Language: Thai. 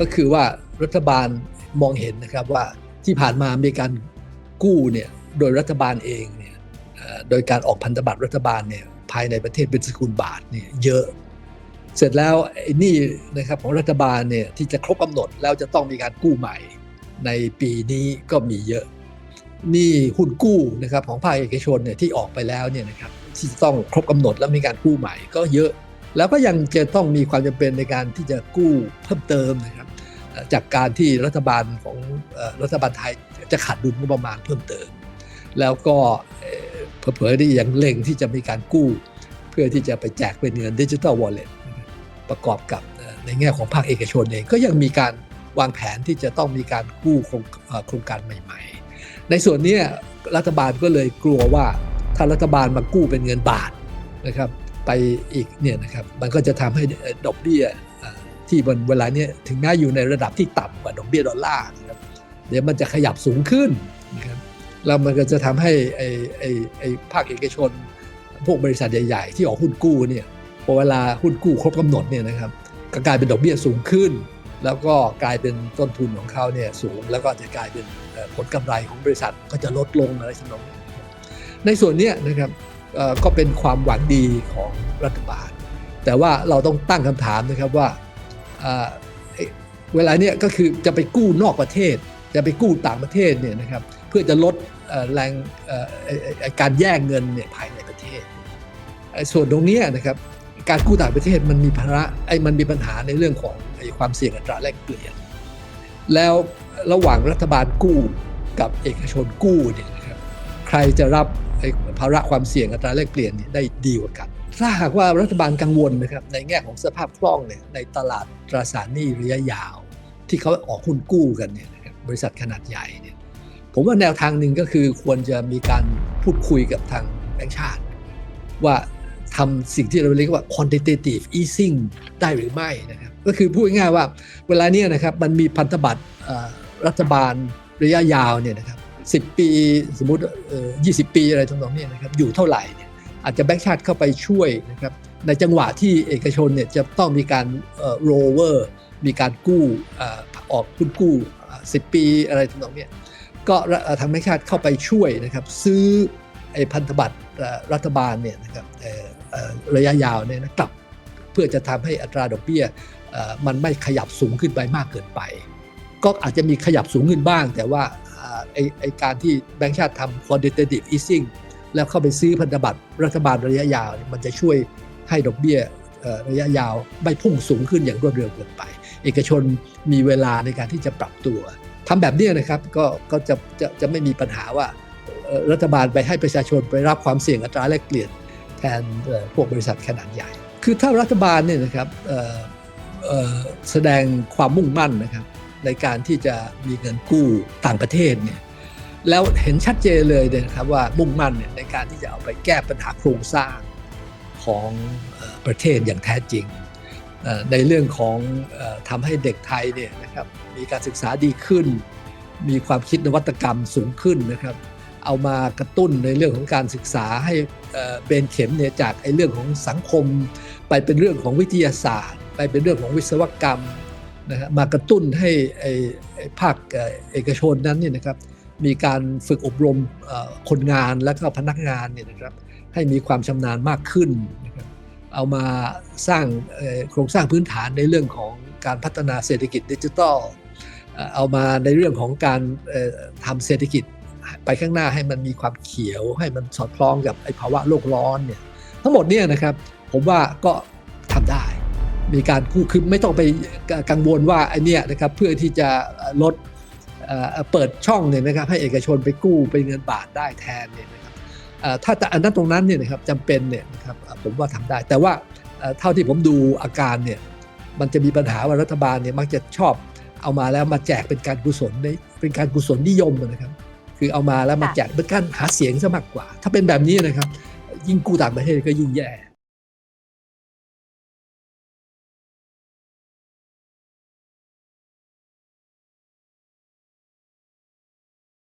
ก็คือว่ารัฐบาลมองเห็นนะครับว่าที่ผ่านมามีการกู้เนี่ยโดยรัฐบาลเองเนี่ยโดยการออกพันธบัตรรัฐบาลเนี่ยภายในประเทศเป็นสกุลบาทเนี่ยเยอะ เสร็จแล้วไอ้นี่นะครับของรัฐบาลเนี่ยที่จะครบกำหนดแล้วจะต้องมีการกู้ใหม่ ในปีนี้ก็มีเยอะนี่หุ้นกู้นะครับของภาคเอกชนเนี่ยที่ออกไปแล้วเนี่ยนะครับที่จะต้องครบกำหนดแล้วมีการกู้ใหม่ก็เยอะ แล้วก็ยังจะต้องมีความจำเป็นในการที่จะกู้เพิ่มเติมนะครับจากการที่รัฐบาลของรัฐบาลไทยจะขาดดุลงบประมาณเพิ่มเติม แล้วก็เอ่อเผลอๆที่ยังเล็งที่จะมีการกู้ เพื่อที่จะไปแจกเป็นเงินดิจิทัลวอลเล็ตประกอบกับในแง่ของภาคเอกชนเองก็ยังมีการวางแผนที่จะต้องมีการกู้โครงการใหม่ ๆ ในส่วนนี้รัฐบาลก็เลยกลัวว่าถ้ารัฐบาลมากู้เป็นเงินบาทนะครับ ไปอีกเนี่ยนะครับมันก็จะทำให้ดอกเบี้ยที่มันเวลาเนี้ยถึงแม้อยู่ในระดับที่ต่ำกว่าดอกเบี้ยดอลลาร์นะครับเดี๋ยวมันจะขยับสูงขึ้นนะครับแล้วมันก็จะทำให้ไอ้ไอ้ไอ้ภาคเอกชน พวกบริษัทใหญ่ๆ ที่ออกหุ้นกู้เนี่ยพอเวลาหุ้นกู้ครบกำหนดเนี่ยนะครับก็กลายเป็นดอกเบี้ยสูงขึ้น แล้วก็กลายเป็นต้นทุนของเขาเนี่ยสูง แล้วก็จะกลายเป็นผลกำไรของบริษัทก็จะลดลงอะไรทำนองนี้นะครับในส่วนเนี้ยนะครับ ก็เป็นความหวังดีของรัฐบาล แต่ว่าเราต้องตั้งคำถามนะครับว่าเวลาเนี้ยก็คือจะไปกู้นอกประเทศ จะไปกู้ต่างประเทศเนี่ยนะครับเพื่อจะลดแรงการแย่งเงินเนี่ยภายในประเทศ ส่วนตรงนี้นะครับการกู้ต่างประเทศมันมีภาระไอ้มันมีปัญหาในเรื่องของความเสี่ยงอัตราแลกเปลี่ยน แล้วระหว่างรัฐบาลกู้กับเอกชนกู้เนี่ยนะครับใครจะรับ ภาระความเสี่ยงอัตราแลกเปลี่ยนนี่ได้ดีกว่ากัน ถ้าหากว่ารัฐบาลกังวลนะครับในแง่ของสภาพคล่องเนี่ยในตลาดตราสารหนี้ระยะยาว ที่เขาออกหุ้นกู้กันเนี่ยบริษัทขนาดใหญ่เนี่ยผมว่าแนวทางหนึ่งก็คือควรจะมีการพูดคุยกับทางแบงก์ชาติ ว่าทำสิ่งที่เราเรียกว่า quantitative easing ได้หรือไม่นะครับก็คือพูดง่ายว่าเวลาเนี้ยนะครับมันมีพันธบัตรรัฐบาลระยะยาวเนี่ยนะครับ 10 ปี สมมุติเอ่อ20ปีอะไรทำนองนี้นะครับอยู่เท่าไหร่เนี่ยอาจจะแบงก์ชาติเข้าไปช่วยนะครับในจังหวะที่เอกชนเนี่ยจะต้องมีการโรเวอร์มีการกู้อออกหุ้นกู้ 10 ปีอะไรทำนองนี้ก็ทางแบงก์ชาติเข้าไปช่วยนะครับซื้อไอ้พันธบัตรรัฐบาลเนี่ยนะครับระยะยาวเนี่ยนะกลับเพื่อจะทำให้อัตราดอกเบี้ยมันไม่ขยับสูงขึ้นไปมากเกินไป ก็อาจจะมีขยับสูงขึ้นบ้าง แต่ว่า ไอไอการที่แบงก์ชาติทำ quantitative easing แล้วเข้าไปซื้อพันธบัตรรัฐบาลระยะยาว มันจะช่วยให้ดอกเบี้ยระยะยาวไม่พุ่งสูงขึ้นอย่างรวดเร็วเกินไป เอกชนมีเวลาในการที่จะปรับตัวทำแบบนี้นะครับก็ก็จะจะจะไม่มีปัญหาว่ารัฐบาลไปให้ประชาชนไปรับความเสี่ยงอัตราแลกเปลี่ยนแทนพวกบริษัทขนาดใหญ่ คือถ้ารัฐบาลเนี่ยนะครับแสดงความมุ่งมั่นนะครับ ในการที่จะมีเงินกู้ต่างประเทศเนี่ยแล้วเห็นชัดเจนเลยนะครับว่ามุ่งมั่นเนี่ยในการที่จะเอาไปแก้ปัญหาโครงสร้างของประเทศอย่างแท้จริง ในเรื่องของทำให้เด็กไทยเนี่ยนะครับมีการศึกษาดีขึ้น มีความคิดนวัตกรรมสูงขึ้นนะครับ เอามากระตุ้นในเรื่องของการศึกษาให้เอ่อเบนเข็มเนี่ยจากไอ้เรื่องของสังคม ไปเป็นเรื่องของวิทยาศาสตร์ ไปเป็นเรื่องของวิศวกรรม นะฮะมากระตุ้นให้ไอ้ภาคเอกชนนั้นเนี่ยนะครับมีการฝึกอบรมคนงานและก็พนักงานเนี่ยนะครับให้มีความชำนาญมากขึ้นนะครับเอามาสร้างโครงสร้างพื้นฐานในเรื่องของการพัฒนาเศรษฐกิจดิจิทัลเอามาในเรื่องของการทำเศรษฐกิจไปข้างหน้าให้มันมีความเขียว ให้มันสอดคล้องกับไอ้ภาวะโลกร้อนเนี่ยทั้งหมดเนี่ยนะครับผมว่าก็ทำได้ มีการกู้คือไม่ต้องไปกังวลว่าไอ้เนี่ยนะครับเพื่อที่จะลดเอ่อเปิดช่องเนี่ยนะครับให้เอกชนไปกู้เป็นเงินบาทได้แทนเนี่ยนะครับเอ่อถ้าแต่อันนั้นตรงนั้นเนี่ยนะครับจำเป็นเนี่ยนะครับเอ่อผมว่าทำได้ แต่ว่าเอ่อเท่าที่ผมดูอาการเนี่ยมันจะมีปัญหาว่ารัฐบาลเนี่ยมักจะชอบเอามาแล้วมาแจกเป็นการกุศลในเป็นการกุศลนิยมนะครับคือเอามาแล้วมาแจกเป็นการหาเสียงซะมากกว่า ถ้าเป็นแบบนี้นะครับยิ่งกู้ต่างประเทศก็ยิ่งแย่